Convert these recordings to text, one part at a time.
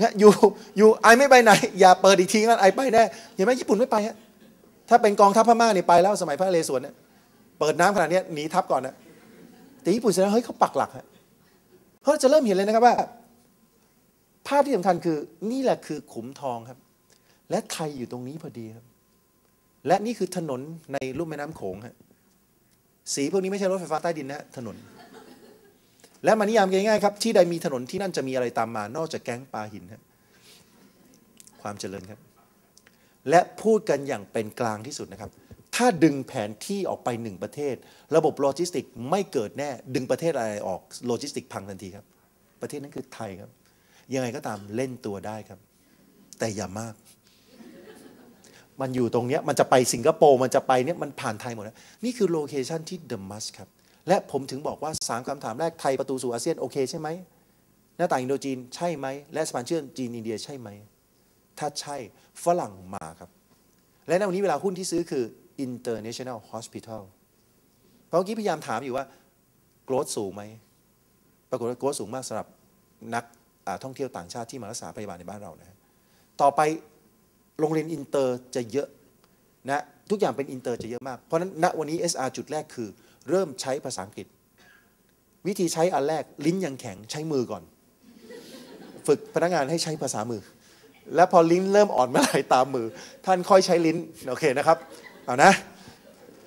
นะอยู่อยู่ไอไม่ไปไหน อย่าเปิดอีกทีงั้นไอไปแน่เห็นไหมญี่ปุ่นไม่ไปฮะถ้าเป็นกองทัพพม่าเนี่ยไปแล้วสมัยพระเรศวรเนี่ยเปิดน้ำขนาดนี้หนีทัพก่อนนะแต่ญี่ปุ่นแสดงเฮ้ยเขาปักหลักฮะเพราะจะเริ่มเห็นเลยนะครับว่า ภาพที่สำคัญคือนี่แหละคือขุมทองครับ และไทยอยู่ตรงนี้พอดีครับ และนี่คือถนนในลุ่มแม่น้ำโขงฮะสีพวกนี้ไม่ใช่รถไฟฟ้าใต้ดินนะถนน และมานิยามง่ายๆครับ ที่ใดมีถนนที่นั่นจะมีอะไรตามมา นอกจากแก๊งปลาหินฮะความเจริญครับ และพูดกันอย่างเป็นกลางที่สุดนะครับ ถ้าดึงแผนที่ออกไปหนึ่งประเทศ ระบบโลจิสติกไม่เกิดแน่ ดึงประเทศอะไรออกโลจิสติกพังทันทีครับ ประเทศนั้นคือไทยครับ ยังไงก็ตามเล่นตัวได้ครับ แต่อย่ามาก มันอยู่ตรงเนี้ยมันจะไปสิงคโปร์มันจะไปเนี่ยมันผ่านไทยหมดแล้วนี่คือโลเคชันที่เดอะมัสครับ และผมถึงบอกว่า 3คำถามแรกไทยประตูสู่อาเซียนโอเคใช่ไหมหน้าต่างอินโดจีนใช่ไหม และสะพานเชื่อมจีนอินเดียใช่ไหม ถ้าใช่ฝรั่งมาครับ และในวันนี้เวลาหุ้นที่ซื้อคือ international hospital เพราะเมื่อกี้พยายามถามอยู่ว่า growth สูงไหมปรากฏว่า growth สูงมากสำหรับนักท่องเที่ยวต่างชาติที่มารักษาพยาบาลในบ้านเรานะต่อไปโรงเรียนอินเตอร์จะเยอะนะทุกอย่างเป็นอินเตอร์จะเยอะมาก เพราะฉะนั้นณวันนี้ SR จุดแรกคือ เริ่มใช้ภาษาอังกฤษ วิธีใช้อันแรกลิ้นยังแข็งใช้มือก่อน ฝึกพนักงานให้ใช้ภาษามือ แล้วพอลิ้นเริ่มอ่อนเมื่อไหร่ตามมือ ท่านค่อยใช้ลิ้นโอเคนะครับเอานะ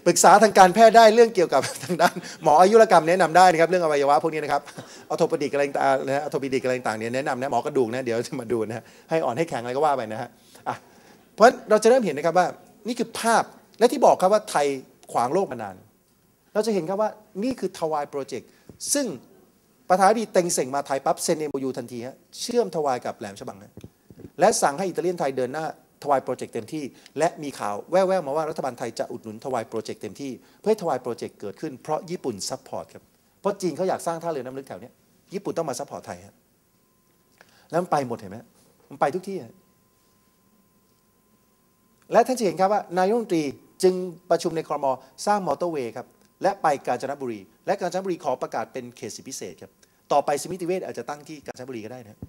ปรึกษาทางการแพทย์ได้เรื่องเกี่ยวกับทางด้านหมออายุรกรรมแนะนำได้นะครับเรื่องอวัยวะพวกนี้นะครับออโทปดิกอะไรต่างนะออโทปดิกอะไรต่างเนี่ยแนะนำนะหมอกระดูกนะเดี๋ยวจะมาดูนะฮะให้อ่อนให้แข็งอะไรก็ว่าไปนะฮะอะเพราะเราจะเริ่มเห็นนะครับว่านี่คือภาพและที่บอกครับว่าไทยขวางโลกมานาน เราจะเห็นครับว่านี่คือทวายโปรเจกต์ซึ่งประธานาธิบดีเต็งเส่งมาไทยปั๊บเซ็นเอ็มยูทันทีฮะเชื่อมทวายกับแหลมฉบังฮะและสั่งให้อิตาเลียนไทยเดินหน้าทวายโปรเจกต์เต็มที่ และมีข่าวแว่วๆมาว่ารัฐบาลไทยจะอุดหนุนทวายโปรเจกต์เต็มที่ เพื่อให้ทวายโปรเจกต์เกิดขึ้นเพราะญี่ปุ่นซัพพอร์ตครับเพราะจีนเขาอยากสร้างท่าเรือน้ำลึกแถวนี้ญี่ปุ่นต้องมาซัพพอร์ตไทยฮะแล้วมันไปหมดเห็นไหมมันไปทุกที่ฮะและท่านจะเห็นครับว่านายกรัฐมนตรีจึงประชุมในครมสร้างมอเตอร์เวย์ครับ และไปกาญจนบุรี และกาญจนบุรีขอประกาศเป็นเขตสิพิเศษครับต่อไปสมิติเวชอาจจะตั้งที่กาญจนบุรีก็ได้นะ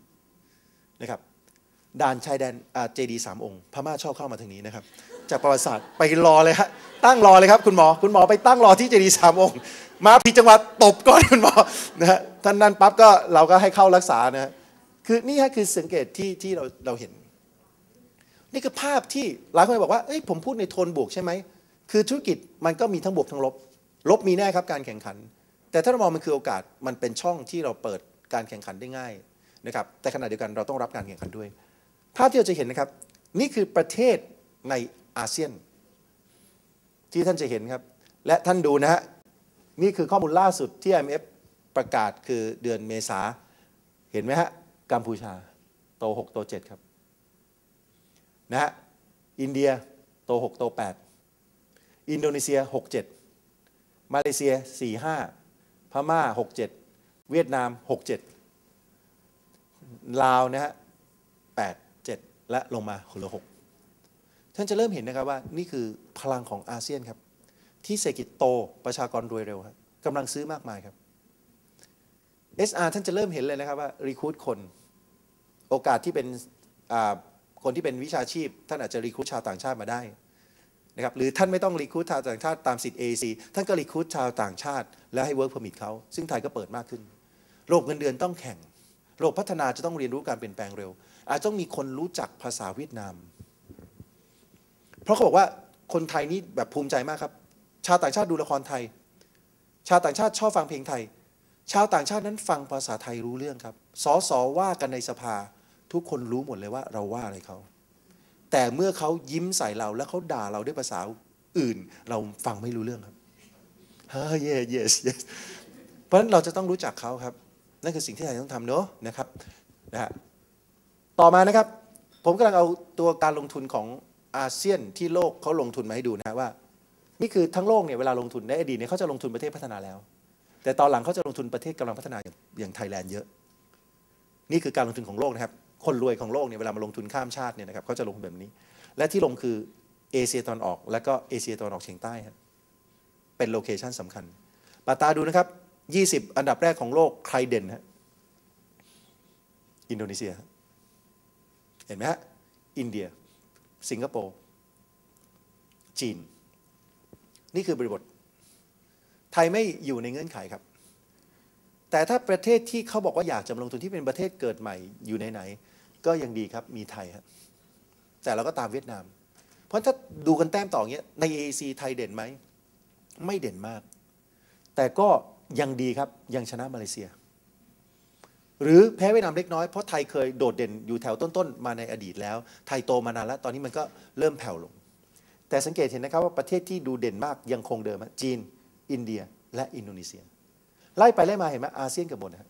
นะครับด่านชายแดนเจดีสามองค์พม่าชอบเข้ามาทางนี้นะครับ จากประวัติศาสตร์ไปรอเลยฮะตั้งรอเลยครับคุณหมอคุณหมอไปตั้งรอที่เจดีสามองค์ มาผิดจังหวัดตบก่อนคุณหมอนะฮะท่านนั้นปั๊บก็เราก็ให้เข้ารักษานะฮะคือนี่ฮะคือสังเกตที่ที่เราเราเห็น นี่คือภาพที่หลายคนบอกว่าเอ้ยผมพูดในโทนบวกใช่ไหมคือธุรกิจมันก็มีทั้งบวกทั้งลบ ลบมีแน่ครับการแข่งขัน แต่ถ้าเรามองมันคือโอกาสมันเป็นช่องที่เราเปิดการแข่งขันได้ง่ายนะครับแต่ขณะเดียวกันเราต้องรับการแข่งขันด้วย ภาพที่เราจะเห็นนะครับนี่คือประเทศในอาเซียน ที่ท่านจะเห็นครับ และท่านดูนะฮะนี่คือข้อมูลล่าสุดที่ IMF ประกาศคือเดือนเมษาเห็นไหมฮะกัมพูชาโต 6 โต 7 ครับนะฮะอินเดียโต 6 โต 8 อินโดนีเซีย 6 7 มาเลเซีย 4 5 พม่า 6 7 เวียดนาม 6 7 ลาวนะฮะ8 7 และลงมาเหลือ6ท่านจะเริ่มเห็นนะครับว่านี่คือพลังของอาเซียนครับ ที่เศรษฐกิจโตประชากรรวยเร็วครับกำลังซื้อมากมายครับ SR ท่านจะเริ่มเห็นเลยนะครับว่ารีคูดคนโอกาสที่เป็นคนที่เป็นวิชาชีพ ท่านอาจจะรีคูดชาวต่างชาติมาได้ นะครับหรือท่านไม่ต้องรีคูดชาวต่างชาติตามสิทธิ์ AC ท่านก็รีคูดชาวต่างชาติ แล้วให้ work permit เขาซึ่งไทยก็เปิดมากขึ้นโลกเงินเดือนต้องแข่งโลกพัฒนาจะต้องเรียนรู้การเปลี่ยนแปลงเร็ว อาจต้องมีคนรู้จักภาษาเวียดนาม เพราะเขาบอกว่าคนไทยนี่แบบภูมิใจมากครับ ชาวต่างชาติดูละครไทย ชาวต่างชาติชอบฟังเพลงไทย ชาวต่างชาตินั้นฟังภาษาไทยรู้เรื่องครับสอสอว่ากันในสภา ทุกคนรู้หมดเลยว่าเราว่าอะไรเขา แต่เมื่อเขายิ้มใส่เราแล้วเขาด่าเราด้วยภาษาอื่น เราฟังไม่รู้เรื่องครับเฮ้ย yes yes yes เพราะฉะนั้นเราจะต้องรู้จักเขาครับ นั่นคือสิ่งที่ไทยต้องทำเนอะนะครับนะฮะต่อมานะครับ ผมกำลังเอาตัวการลงทุนของอาเซียนที่โลกเขาลงทุนมาให้ดูนะฮะว่า นี่คือทั้งโลกเนี่ยเวลาลงทุนในอดีตเนี่ยเขาจะลงทุนประเทศพัฒนาแล้ว แต่ตอนหลังเขาจะลงทุนประเทศกำลังพัฒนาอย่างไทยแลนด์เยอะ นี่คือการลงทุนของโลกนะครับ คนรวยของโลกเนี่ยเวลามาลงทุนข้ามชาติเนี่ยนะครับเขาจะลงทุนแบบนี้ และที่ลงคือเอเชียตะวันออกและก็เอเชียตะวันออกเฉียงใต้ครับเป็นโลเคชันสำคัญปาตาดูนะครับ 20 อันดับแรกของโลกใครเด่นฮะอินโดนีเซีย เห็นไหมฮะอินเดีย สิงคโปร์ จีน นี่คือบริบท ไทยไม่อยู่ในเงื่อนไขครับ แต่ถ้าประเทศที่เขาบอกว่าอยากจะลงทุนที่เป็นประเทศเกิดใหม่อยู่ในไหน ก็ยังดีครับมีไทยครับแต่เราก็ตามเวียดนาม เพราะถ้าดูกันแต้มต่อเงี้ยใน AEC ไทยเด่นไหม ไม่เด่นมาก แต่ก็ยังดีครับยังชนะมาเลเซีย หรือแพ้เวียดนามเล็กน้อยเพราะไทยเคยโดดเด่นอยู่แถวต้นๆ มาในอดีตแล้ว ไทยโตมานานแล้วตอนนี้มันก็เริ่มแผ่วลง แต่สังเกตเห็นนะครับว่าประเทศที่ดูเด่นมากยังคงเดิมจีน อินเดียและอินโดนีเซีย ไล่ไปไล่มาเห็นไหมอาเซียนกับหมดนะครับ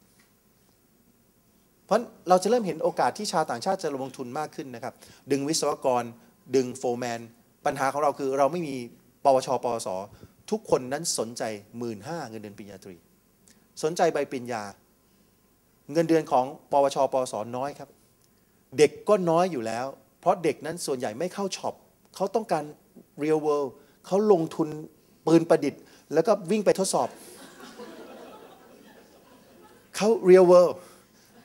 เพราะเราจะเริ่มเห็นโอกาสที่ชาวต่างชาติจะลงทุนมากขึ้นนะครับ ดึงวิศวกร ดึงโฟร์แมน ปัญหาของเราคือเราไม่มีปวชปวส ทุกคนนั้นสนใจหมื่นห้าเงินเดือนปริญญาตรี สนใจใบปริญญา เงินเดือนของปวชปวสน้อยครับ เด็กก็น้อยอยู่แล้ว เพราะเด็กนั้นส่วนใหญ่ไม่เข้าช็อปเขาต้องการ real world เขาลงทุนปืนประดิษฐ์ แล้วก็วิ่งไปทดสอบเขา real world เ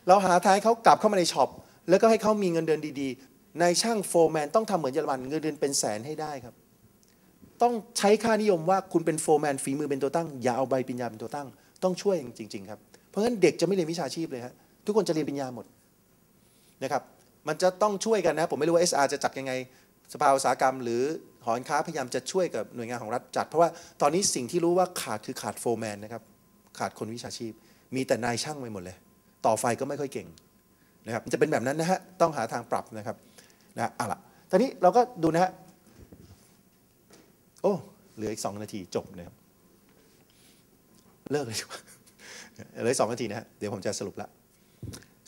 เราหาทางให้เขากลับเข้ามาในช็อปแล้วก็ให้เขามีเงินเดือนดีๆ ในช่างโฟร์แมนต้องทำเหมือนเยอรมันเงินเดือนเป็นแสนให้ได้ครับ ต้องใช้ค่านิยมว่าคุณเป็นโฟร์แมนฝีมือเป็นตัวตั้ง อย่าเอาใบปริญญาเป็นตัวตั้ง ต้องช่วยจริง ๆ ครับ เพราะฉะนั้นเด็กจะไม่เรียนวิชาชีพเลยฮะทุกคนจะเรียนปริญญาหมดนะครับ มันจะต้องช่วยกันนะ ผมไม่รู้ว่า SR จะจัดยังไงสภาอุตสาหกรรม หรือหอการค้าพยายามจะช่วยกับหน่วยงานของรัฐจัด เพราะว่าตอนนี้สิ่งที่รู้ว่าขาดคือขาดโฟร์แมนนะครับขาดคนวิชาชีพ มีแต่นายช่างไปหมดเลย ต่อไฟก็ไม่ค่อยเก่งนะครับมันจะเป็นแบบนั้นนะฮะต้องหาทางปรับนะครับนะอะละตอนนี้เราก็ดูนะฮะโอ้เหลืออีกสองนาทีจบนะครับเลิกเลยดีกว่าเหลือสองนาทีนะฮะเดี๋ยวผมจะสรุปละ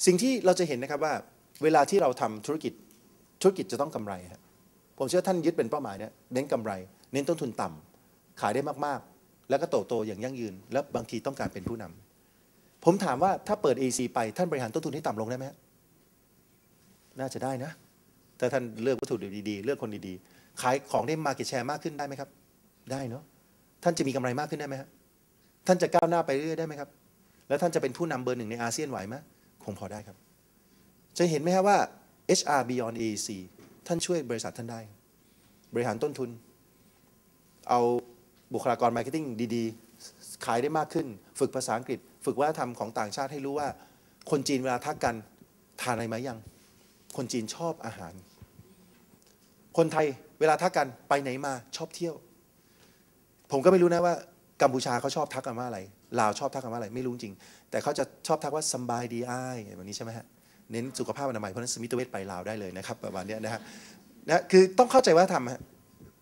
สิ่งที่เราจะเห็นนะครับว่าเวลาที่เราทำธุรกิจธุรกิจจะต้องกำไรครับผมเชื่อท่านยึดเป็นเป้าหมายเนี่ยเน้นกำไร เน้นต้นทุนต่ำขายได้มากๆ แล้วก็โตโตอย่างยั่งยืน แล้วบางทีต้องการเป็นผู้นำ ผมถามว่าถ้าเปิด AC ไปท่านบริหารต้นทุนให้ต่ำลงได้ไหมน่าจะได้นะถ้าท่านเลือกวัตถุดิบดีๆ เลือกคนดีๆ ขายของได้มาเก็ตแชร์มากขึ้นได้ไหมครับ ได้เนาะ ท่านจะมีกำไรมากขึ้นได้ไหมฮะ ท่านจะก้าวหน้าไปเรื่อยได้ไหมครับ แล้วท่านจะเป็นผู้นำเบอร์หนึ่งในอาเซียนไหวไหมคงพอได้ครับ จะเห็นไหมครับว่า HR Beyond AEC ท่านช่วยบริษัทท่านได้ บริหารต้นทุน เอาบุคลากรมาร์เก็ตติ้งดีๆ ขายได้มากขึ้น ฝึกภาษาอังกฤษ ฝึกวัฒนธรรมของต่างชาติให้รู้ว่า คนจีนเวลาทักกันทานอะไรไหมยัง คนจีนชอบอาหาร คนไทยเวลาทักกันไปไหนมาชอบเที่ยว ผมก็ไม่รู้นะว่ากัมพูชาเขาชอบทักกันว่าอะไรลาวชอบทักกันว่าอะไรไม่รู้จริง แต่เขาจะชอบทักว่าสบายดีอ้ายแบบนี้ใช่ไหมฮะเน้นสุขภาพอนามัยเพราะนั้นสมิตเวชไปลาวได้เลยนะครับประมาณนี้นะฮะนะคือต้องเข้าใจว่าทำฮะ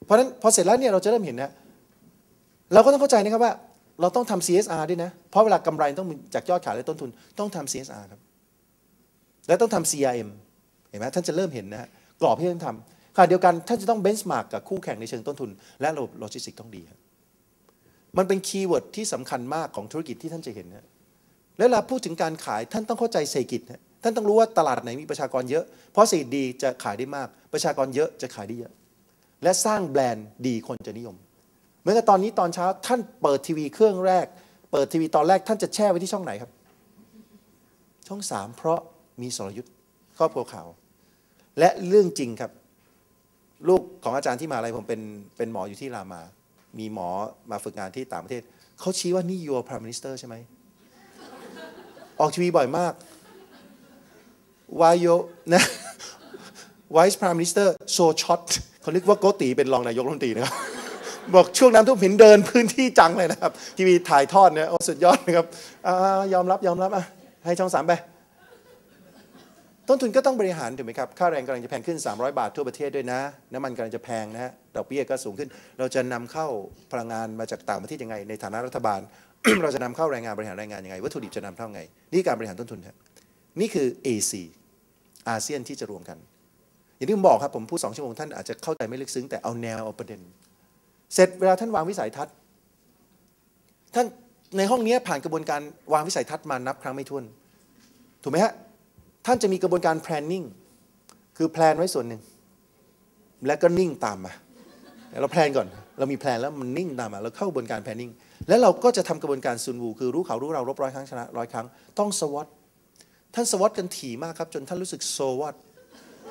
เพราะฉะนั้นพอเสร็จแล้วเนี่ยเราจะเริ่มเห็นนะเราก็ต้องเข้าใจนะครับว่า เราต้องทำ CSR ด้วยนะ เพราะเวลากำไรต้องจากยอดขายและต้นทุน ต้องทำ CSR ครับ และต้องทำ CRM เห็นไหมท่านจะเริ่มเห็นนะฮะกรอบที่ท่านทำขณะเดียวกันท่านจะต้องเบนช์มาร์กกับคู่แข่งในเชิงต้นทุน และระบบโลจิสติกส์ต้องดีครับมันเป็นคีย์เวิร์ดที่สำคัญมากของธุรกิจที่ท่านจะเห็นนะแล้วเวลาพูดถึงการขายท่านต้องเข้าใจเศรษฐกิจนะท่านต้องรู้ว่าตลาดไหนมีประชากรเยอะ เพราะเศรษฐกิจดีจะขายได้มาก ประชากรเยอะจะขายได้เยอะ และสร้างแบรนด์ดีคนจะนิยม เหมือนกับตอนนี้ตอนเช้าท่านเปิดทีวีเครื่องแรก เปิดทีวีตอนแรกท่านจะแช่ไว้ที่ช่องไหนครับ ช่องสามเพราะมีสรยุทธ์ครอบครัวข่าวและเรื่องจริงครับ ลูกของอาจารย์ที่มาอะไรผมเป็นเป็นหมออยู่ที่รามา มีหมอมาฝึกงานที่ต่างประเทศเขาชี้ว่านี่ your prime minister ใช่ไหมออกทีวีบ่อยมาก why you นะ vice prime minister so short เขานึกว่าโกติเป็นรองนายกรัฐมนตรีนะครับ บอกช่วงน้ำท่วมเห็นเดินพื้นที่จังเลยนะครับ ทีวีถ่ายทอดเนี่ยโอ้สุดยอดนะครับอยอมรับยอมรับอะให้ช่องสามไปต้นทุนก็ต้องบริหารถูกไหมครับ ค่าแรงกำลังจะแพงขึ้น 300 บาททั่วประเทศด้วยนะ น้ำมันกำลังจะแพงนะดอกเบี้ยก็สูงขึ้น เราจะนำเข้าพลังงานมาจากต่างประเทศยังไง ในฐานะรัฐบาล เราจะนำเข้าแรงงานบริหารแรงงานยังไง วัตถุดิบจะนำเข้าไง นี่การบริหารต้นทุนครับนี่คือ AC อาเซียนที่จะรวมกัน อย่างที่ผมบอกครับผมพูดสองชั่วโมงท่านอาจจะเข้าใจไม่ลึกซึ้งแต่เอาแนวเอาประเด็น เสร็จเวลาท่านวางวิสัยทัศน์ ท่านในห้องนี้ผ่านกระบวนการวางวิสัยทัศน์มานับครั้งไม่ถ้วน ถูกไหมฮะ ท่านจะมีกระบวนการ planning คือแพลนไว้ส่วนหนึ่ง แล้วก็นิ่งตามมา เราแพลนก่อน เรามีแพลนแล้วมันนิ่งตามมา เราเข้ากระบวนการ planning แล้วเราก็จะทำกระบวนการซุนวู คือรู้เขารู้เรารบร้อยครั้งชนะร้อยครั้ง ต้องสวอตท่านสวอตกันถี่มากครับ จนท่านรู้สึกโซวอต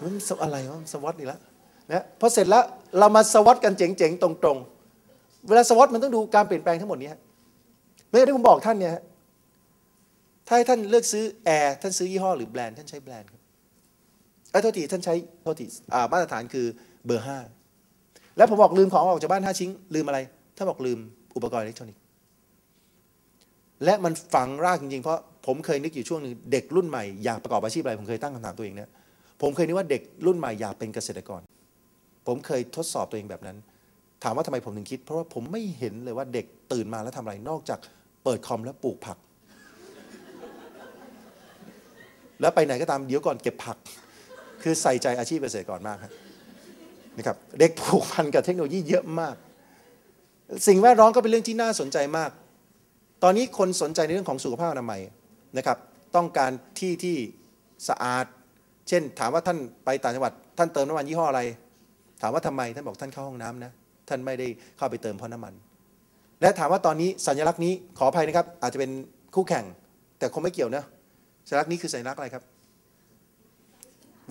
มันอะไรวะสวอตอีกแล้ว นะพอเสร็จแล้วเรามาสวอตกันเจ๋งๆ ตรงๆ เวลาสวอตมันต้องดูการเปลี่ยนแปลงทั้งหมดนี้ฮะไม่ได้ผมบอกท่านเนี่ยถ้าให้ท่านเลือกซื้อแอร์ท่านซื้อยี่ห้อหรือแบรนด์ท่านใช้แบรนด์ครับไอ้โทษทีท่านใช้โทษทีมาตรฐานคือเบอร์ห้าแล้วผมบอกลืมของออกจากบ้านห้าชิ้น ลืมอะไรถ้านบอกลืมอุปกรณ์อิเล็กทรอนิกส์และมันฝังรากจริงๆ เพราะผมเคยนึกอยู่ช่วงหนึ่งเด็กรุ่นใหม่อยากประกอบอาชีพอะไรผมเคยตั้งคำถามตัวเองเนี่ยผมเคยนึกว่าเด็กรุ่นใหม่อยากเป็นเกษตรกร ผมเคยทดสอบตัวเองแบบนั้น ถามว่าทำไมผมถึงคิด เพราะว่าผมไม่เห็นเลยว่าเด็กตื่นมาแล้วทำอะไร นอกจากเปิดคอมแล้วปลูกผัก แล้วไปไหนก็ตามเดี๋ยวก่อนเก็บผัก คือใส่ใจอาชีพเกษตรกรมากนะครับเด็กผูกพันกับเทคโนโลยีเยอะมาก สิ่งแวดล้อมก็เป็นเรื่องที่น่าสนใจมาก ตอนนี้คนสนใจในเรื่องของสุขภาพอนามัยนะครับ ต้องการที่ที่สะอาด เช่น ถามว่าท่านไปต่างจังหวัด ท่านเติมน้ำมันยี่ห้ออะไร ถามว่าทำไมท่านบอกท่านเข้าห้องน้ำนะท่านไม่ได้เข้าไปเติมเพราะน้ำมัน และถามว่าตอนนี้สัญลักษณ์นี้ขออภัยนะครับ อาจจะเป็นคู่แข่ง แต่คงไม่เกี่ยวนะสัญลักษณ์นี้คือสัญลักษณ์อะไรครับ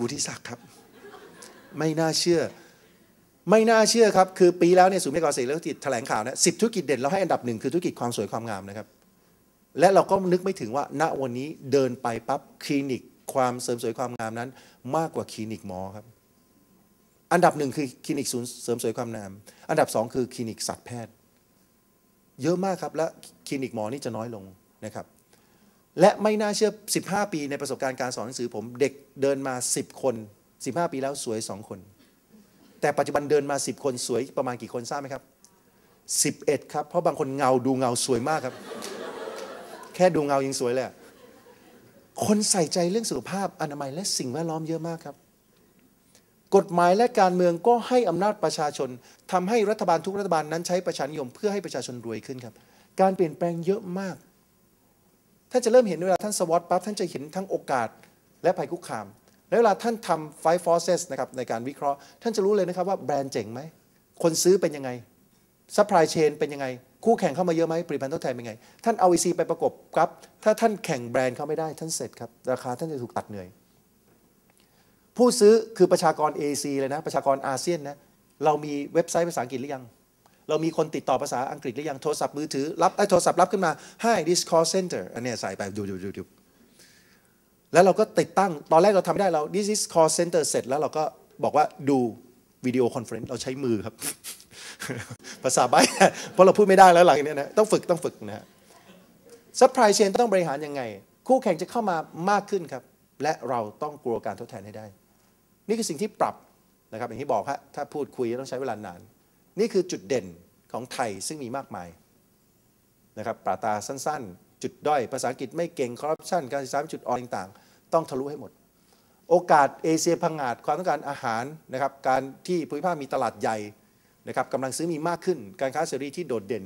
วุฒิศักดิ์ครับ ไม่น่าเชื่อ ไม่น่าเชื่อครับ คือปีแล้วเนี่ยศูนย์วิทยาการเกษตรและธุรกิจแถลงข่าวนะสิบธุรกิจเด่นเราให้อันดับหนึ่งคือธุรกิจความสวยความงามนะครับ และเราก็นึกไม่ถึงว่า ณวันนี้เดินไปปั๊บคลินิกความเสริมสวยความงามนั้น มากกว่าคลินิกหมอครับ อันดับหนึ่งคือคลินิกศูนย์เสริมสวยความงาม อันดับสองคือคลินิกสัตวแพทย์ เยอะมากครับและคลินิกหมอนี่จะน้อยลงนะครับ และไม่น่าเชื่อ 15 ปีในประสบการณ์การสอนหนังสือผมเด็กเดินมา 10 คน 15 ปีแล้วสวย 2 คน แต่ปัจจุบันเดินมา 10 คนสวยประมาณกี่คนทราบไหมครับ11ครับเพราะบางคนเงาดูเงาสวยมากครับ แค่ดูเงายังสวยเลยอะคนใส่ใจเรื่องสุขภาพอนามัยและสิ่งแวดล้อมเยอะมากครับ กฎหมายและการเมืองก็ให้อำนาจประชาชนทำให้รัฐบาลทุกรัฐบาลนั้นใช้ประชานิยมเพื่อให้ประชาชนรวยขึ้นครับ การเปลี่ยนแปลงเยอะมาก ท่านจะเริ่มเห็นเวลาท่านสวอตปั๊บท่านจะเห็นทั้งโอกาสและภัยคุกคาม แล้วเวลาท่านทำ five forces นะครับในการวิเคราะห์ ท่านจะรู้เลยนะครับว่าแบรนด์เจ๋งไหม คนซื้อเป็นยังไง supply chain เป็นยังไง คู่แข่งเข้ามาเยอะไหมผลิตภัณฑ์ทดแทนเป็นยังไง ท่านเอา EC ไปประกบครับ ถ้าท่านแข่งแบรนด์เขาไม่ได้ท่านเสร็จครับ ราคาท่านจะถูกตัดเหนื่อย ผู้ซื้อคือประชากร AC เลยนะ ประชากรอาเซียนนะเรามีเว็บไซต์ภาษาอังกฤษหรือยัง เรามีคนติดต่อภาษาอังกฤษหรือยังโทรศัพท์มือถือรับไอ้โทรศัพท์รับขึ้นมา Hi this call center อันนี้ใส่ไปดูดูดูดูแล้วเราก็ติดตั้งตอนแรกเราทำไม่ได้เรา this is call center เสร็จแล้วเราก็บอกว่าดูวิดีโอคอนเฟรนซ์เราใช้มือครับ ภาษาใบเพราะเราพูดไม่ได้แล้วหลังนี้นะต้องฝึกต้องฝึกนะฮะ supply chain ต้องบริหารยังไง คู่แข่งจะเข้ามามากขึ้นครับ และเราต้องกลัวการทดแทนให้ได้ นี่คือสิ่งที่ปรับนะครับอย่างที่บอกฮะถ้าพูดคุยต้องใช้เวลานาน นี่คือจุดเด่นของไทยซึ่งมีมากมายนะครับปราตาสั้นๆ จุดด้อย ภาษาอังกฤษไม่เก่งคอร์รัปชันการศึกษาจุดอ่อนต่างๆ ต้องทะลุให้หมด โอกาสเอเชียพังงาดความต้องการอาหารนะครับการที่ภูมิภาคมีตลาดใหญ่นะครับกำลังซื้อมีมากขึ้น การค้าเสรีที่โดดเด่น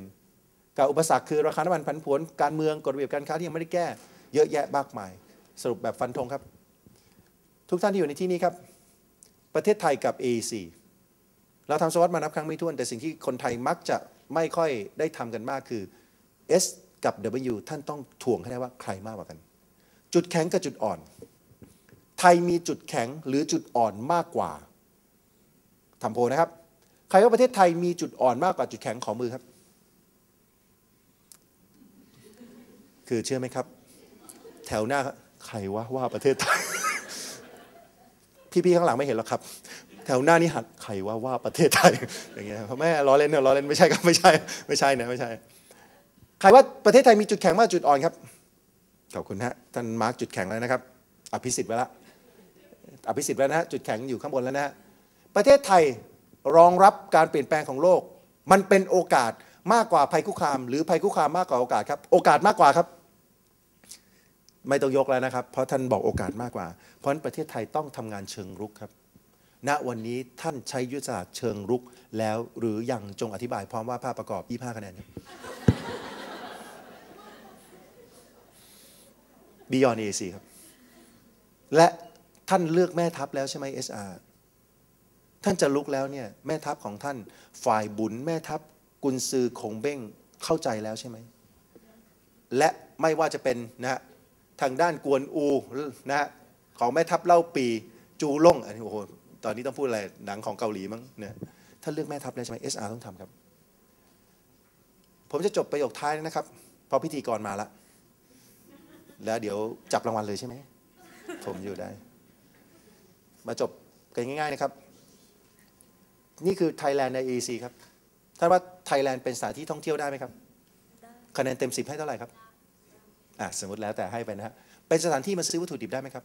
กับอุปสรรคคือราคาน้ำมันผันผวนการเมืองกฎระเบียบการค้าที่ยังไม่ได้แก้ เยอะแยะมากมาย สรุปแบบฟันธงครับ ทุกท่านที่อยู่ในที่นี้ครับ ประเทศไทยกับ AEC เราทำสวัสดมานับครั้งไม่ถ้วน แต่สิ่งที่คนไทยมักจะไม่ค่อยได้ทำกันมากคือ S กับ W ท่านต้องถ่วงให้ได้ว่าใครมากกว่ากัน จุดแข็งกับจุดอ่อน ไทยมีจุดแข็งหรือจุดอ่อนมากกว่าทำโพนะครับ ใครว่าประเทศไทยมีจุดอ่อนมากกว่าจุดแข็งของมือครับ คือเชื่อไหมครับ แถวหน้าใครว่าว่าประเทศไทย พี่ๆข้างหลังไม่เห็นหรอกครับ แถวหน้านี่หัดใครว่าว่าประเทศไทยอย่างเงี้ยแม่ล้อเล่นเนี่ยล้อเล่นไม่ใช่ครับไม่ใช่ ไม่ใช่นะไม่ใช่ใครว่าประเทศไทยมีจุดแข็งมากจุดอ่อนครับขอบคุณฮะท่านมาร์กจุดแข็งแล้วนะครับ อภิสิทธิ์ไว้ละอภิสิทธิ์ไว้นะฮะจุดแข็งอยู่ข้างบนแล้วนะฮะประเทศไทยรองรับการเปลี่ยนแปลงของโลก มันเป็นโอกาสมากกว่าภัยคุกคาม หรือภัยคุกคามมากกว่าโอกาสครับ โอกาสมากกว่าครับ ไม่ต้องยกแล้วนะครับ เพราะท่านบอกโอกาสมากกว่า เพราะฉะนั้นประเทศไทยต้องทำงานเชิงรุกครับ ณวันนี้ท่านใช้ยุทธศาสตร์เชิงรุกแล้วหรือยังจงอธิบายพร้อมว่าภาพประกอบ 25 คะแนนบ Beyond AC ครับ และท่านเลือกแม่ทัพแล้วใช่ไหม SR ท่านจะลุกแล้วเนี่ยแม่ทัพของท่านฝ่ายบุญแม่ทัพกุนซือคงเบ้งเข้าใจแล้วใช่ไหมและไม่ว่าจะเป็นนะฮะ ทางด้านกวนอูนะฮะของแม่ทัพเล่าปีจูล่งอันนี้โอ้โหตอนนี้ต้องพูดอะไรหนังของเกาหลีมั้งเนี่ยถ้าเลือกแม่ทัพแล้ใช่ไหม SR ต้องทำครับ ผมจะจบประโยคท้ายนะครับพราะพิธีกรมาละแล้วเดี๋ยวจับรางวัลเลยใช่ไหมผมอยู่ได้ มาจบกันง่าย ๆนะครับ นี่คือไทยแลนด์ใน EC ครับท่านว่าไทยแลนด์เป็นสถานที่ท่องเที่ยวได้ไหมครับคะแนนเต็ม10ให้เท่าไหร่ครับ อะสมมติแล้วแต่ให้ไปนะฮะเป็นสถานที่มาซื้อวัตถุดิบได้ไหมครับ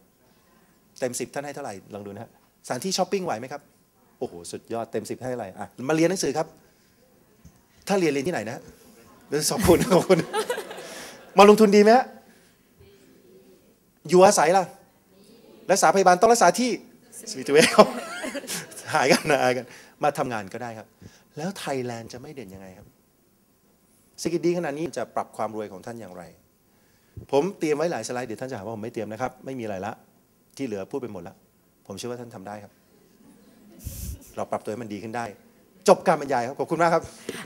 เต็ม10ท่านให้เท่าไหร่ลองดูนะฮะสถานที่ช้อปปิ้งไหวไหมครับโอ้โหสุดยอดเต็ม10ให้เท่าไหร่อะมาเรียนหนังสือครับ ถ้าเรียนเรียนที่ไหนนะเรียนสอบคุณขอบคุณมาลงทุนดีไหมฮะอยู่อาศัยล่ะรักษาพยาบาลต้องรักษาที่สวิตเวลหายกันนะหายกัน มาทำงานก็ได้ครับ แล้วไทยแลนด์จะไม่เด่นยังไงครับเศรษฐกิจดีขนาดนี้จะปรับความรวยของท่านอย่างไร ผมเตรียมไว้หลายสไลด์เดี๋ยวท่านจะหาว่าผมไม่เตรียมนะครับ ไม่มีอะไรละ ที่เหลือพูดไปหมดละ ผมเชื่อว่าท่านทำได้ครับ เราปรับตัวให้มันดีขึ้นได้ จบการบรรยายครับ ขอบคุณมากครับ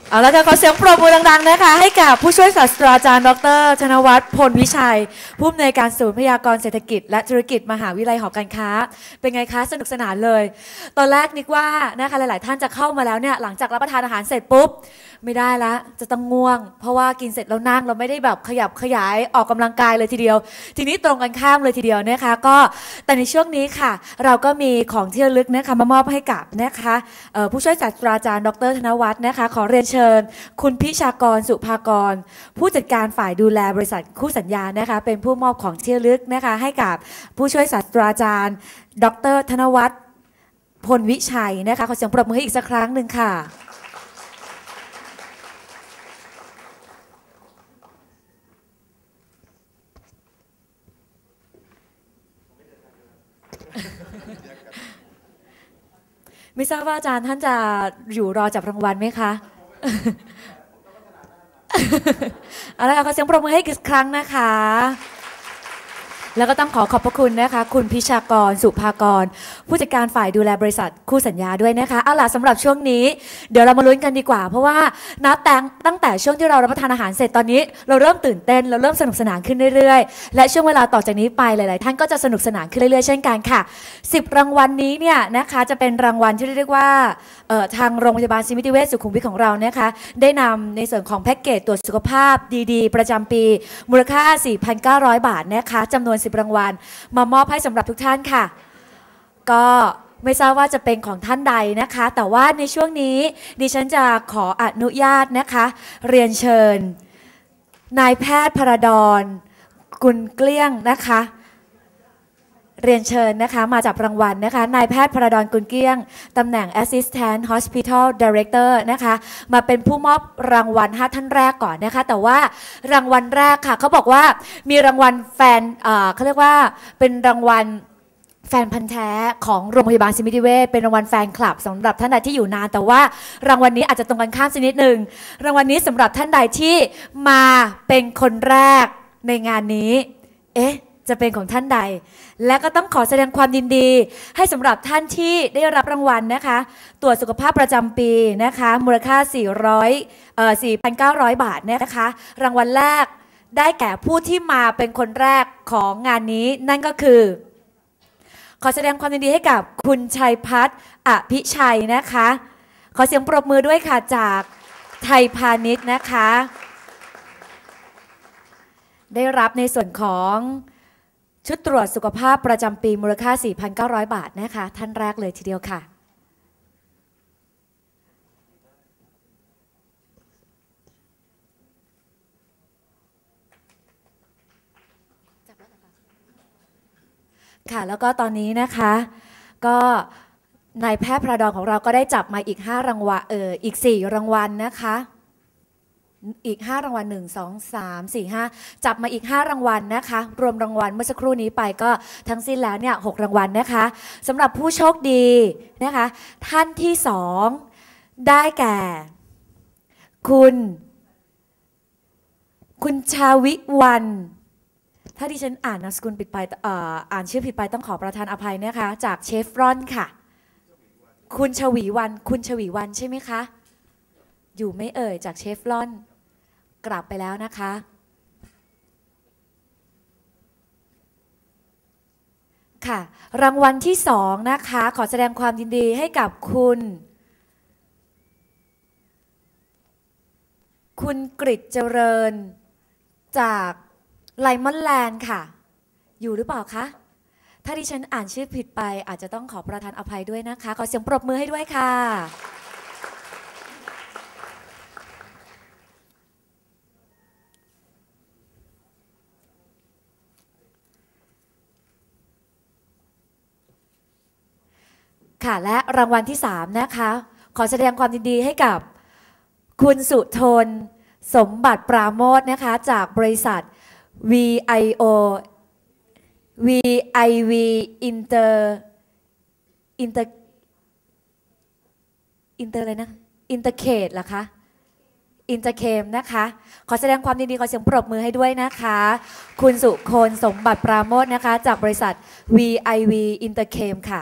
เอาละค่ะขอเสียงปรบมือดังๆนะคะ ให้กับผู้ช่วยศาสตราจารย์ ดร ธนวัฒน์พลวิชัย ผู้อำนวยการศูนย์พยากรเศรษฐกิจ และธุรกิจมหาวิทยาลัยหอการค้า เป็นไงคะสนุกสนานเลย ตอนแรกนึกว่านะคะหลาย ๆ ท่านจะเข้ามาแล้วเนี่ยหลังจากรับประทานอาหารเสร็จปุ๊บไม่ได้ละจะต้องง่วง เพราะว่ากินเสร็จแล้วนั่งเราไม่ได้แบบขยับขยายออกกำลังกายเลยทีเดียว ทีนี้ตรงกันข้ามเลยทีเดียวนะคะก็แต่ในช่วงนี้ค่ะ เราก็มีของที่ระลึกนะคะมามอบให้กับนะคะผู้ช่วยศาสตราจารย์จารย์ ดร ธนวัฒน์นะคะ ขอเรียนเชิญ คุณพิชากรสุภากร ผู้จัดการฝ่ายดูแลบริษัทคู่สัญญานะคะ เป็นผู้มอบของเที่ระลึกนะคะ ให้กับผู้ช่วยศาสตราจารย์ ดร ธนวัฒน์พลวิชัยนะคะ ขอเสียงปรบมือให้อีกสักครั้งหนึ่งค่ะ ไม่ทราบว่าอาจารย์ท่านจะอยู่รอจับรางวัลไหมคะเอาละเอาเสียงปรบมือให้อีกครั้งนะคะ แล้วก็ต้องขอขอบพระคุณนะคะ คุณพิชากรสุภากร ผู้จัดการฝ่ายดูแลบริษัทคู่สัญญาด้วยนะคะเอาล่ะสำหรับช่วงนี้ เดี๋ยวเรามาลุ้นกันดีกว่า เพราะว่านับแต่งตั้งแต่ช่วงที่เรารับประทานอาหารเสร็จตอนนี้ เราเริ่มตื่นเต้นเราเริ่มสนุกสนานขึ้นเรื่อยๆ และช่วงเวลาต่อจากนี้ไปหลาย ๆ ท่านก็จะสนุกสนานขึ้นเรื่อยๆ เช่นกันค่ะ 10 รางวัลนี้เนี่ยนะคะจะเป็นรางวัลที่เรียกว่าทางโรงพยาบาลซิมิติเวชสุขุมวิทของเรานะคะได้นำในส่วนของแพ็กเกจตรวจสุขภาพดี ๆ ประจำปี มูลค่า 4,900 บาทนะคะจำนวน10รางวัล มามอบให้สำหรับทุกท่านค่ะ ก็ไม่ทราบว่าจะเป็นของท่านใดนะคะ แต่ว่าในช่วงนี้ดิฉันจะขออนุญาตนะคะ เรียนเชิญ นายแพทย์พระดอนกุลเกลี้ยงนะคะ เรียนเชิญนะคะมาจับรางวัลนะคะนายแพทย์พระดอนกุลเกี้ยง ตำแหน่ง Assistant Hospital Director นะคะมาเป็นผู้มอบรางวัล5ท่านแรกก่อนนะคะ แต่ว่ารางวัลแรกค่ะเขาบอกว่ามีรางวัลแฟนเขาเรียกว่าเป็นรางวัลแฟนพันธ์แท้ของโรงพยาบาลซิมิติเวชเป็นรางวัลแฟนคลับสำหรับท่านใดที่อยู่นาน แต่ว่ารางวัลนี้อาจจะตรงกันข้ามสักนิดหนึ่งรางวัลนี้สำหรับท่านใดที่มาเป็นคนแรกในงานนี้ เอ๊ะ จะเป็นของท่านใด และก็ต้องขอแสดงความยินดี ให้สำหรับท่านที่ได้รับรางวัลนะคะ ตรวจสุขภาพประจำปีนะคะ มูลค่า 400เอ่อ4,900 บาทนะคะ รางวัลแรกได้แก่ผู้ที่มาเป็นคนแรกของงานนี้นั่นก็คือ ขอแสดงความยินดีให้กับคุณชัยพัฒน์อภิชัยนะคะ ขอเสียงปรบมือด้วยค่ะจากไทยพาณิชย์นะคะ ได้รับในส่วนของ ชุดตรวจสุขภาพประจำปีมูลค่า 4,900 บาทนะคะ ท่านแรกเลยทีเดียวค่ะ ค่ะ แล้วก็ตอนนี้นะคะ ก็นายแพทย์พระดอนของเราก็ได้จับมาอีก 5 รางวัลเอออีก 4 รางวัลนะคะ อีก 5 รางวัล 1 2 3 4 5 จับมาอีก 5 รางวัลนะคะ รวมรางวัลเมื่อสักครู่นี้ไปก็ทั้งสิ้นแล้วเนี่ยหรางวัลนะคะสำหรับผู้โชคดีนะคะ ท่านที่ 2 ได้แก่ คุณ คุณชาวิวันถ้าดิฉันอ่านนามสกุลผิดไปอ่ออ่านชื่อผิดไปต้องขอประทานอภัยนะคะ จากเชฟรอนค่ะ คุณชวีวัน คุณชวีวันใช่ไหมคะ อยู่ไม่เอ่ยจากเชฟรอน กลับไปแล้วนะคะ ค่ะ รางวัลที่สองนะคะ ขอแสดงความยินดีให้กับคุณ คุณกริจเจริญ จากไลมอนแลนด์ค่ะ อยู่หรือเปล่าคะถ้าดิฉันอ่านชื่อผิดไปอาจจะต้องขอประทานอภัยด้วยนะคะ ขอเสียงปรบมือให้ด้วยค่ะ ค่ะและรางวัลที่ 3 นะคะ ขอแสดงความยินดีให้กับ คุณสุทน สมบัติปราโมทนะคะ จากบริษัท VIO VIV Inter Inter Inter อะไรนะ Intercate เหรอคะอินเตอร์เคมนะคะ ขอแสดงความยินดีขอเสียงปรบมือให้ด้วยนะคะ คุณสุคนสมบัติปราโมทนะคะ จากบริษัท VIV Intercame ค่ะ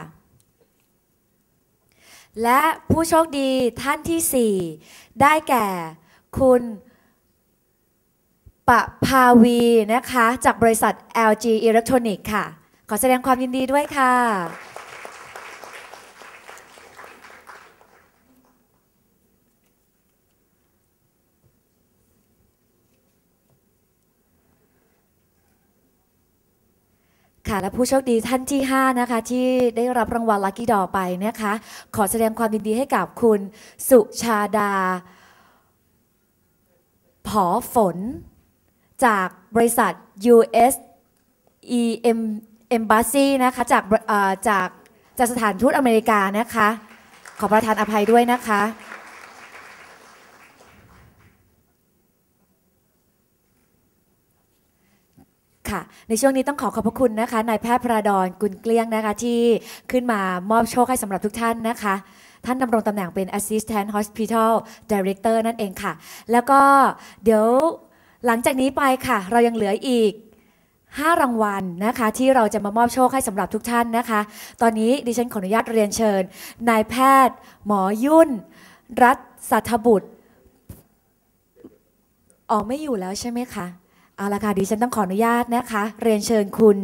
และผู้โชคดีท่านที่ 4 ได้แก่ คุณปะภาวีนะคะ จากบริษัท LG Electronic ค่ะ ขอแสดงความยินดีด้วยค่ะ ค่ะและผู้โชคดีท่านที่ 5 นะคะ ที่ได้รับรางวัลลัคกี้ดอไปนะคะ ขอแสดงความยินดีให้กับคุณสุชาดา ผอฝน จากบริษัท US EM Embassy นะคะ จากจากจากสถานทูตอเมริกานะคะ ขอประทานอภัยด้วยนะคะ ค่ะ ในช่วงนี้ต้องขอขอบพระคุณนะคะนายแพทย์พระดอนกุลเกลี้ยงนะคะ ที่ขึ้นมามอบโชคให้สำหรับทุกท่านนะคะ ท่านดำรงตำแหน่งเป็น Assistant Hospital Director นั่นเองค่ะ แล้วก็เดี๋ยวหลังจากนี้ไปค่ะ เรายังเหลืออีก5รางวัลนะคะที่เราจะมามอบโชคให้สำหรับทุกท่านนะคะ ตอนนี้ดิฉันขออนุญาตเรียนเชิญ นายแพทย์ หมอยุ่น รัฐสัทบุตร ออกไม่อยู่แล้วใช่ไหมคะ เอาละค่ะดิฉันต้องขออนุญาตนะคะ เรียนเชิญคุณ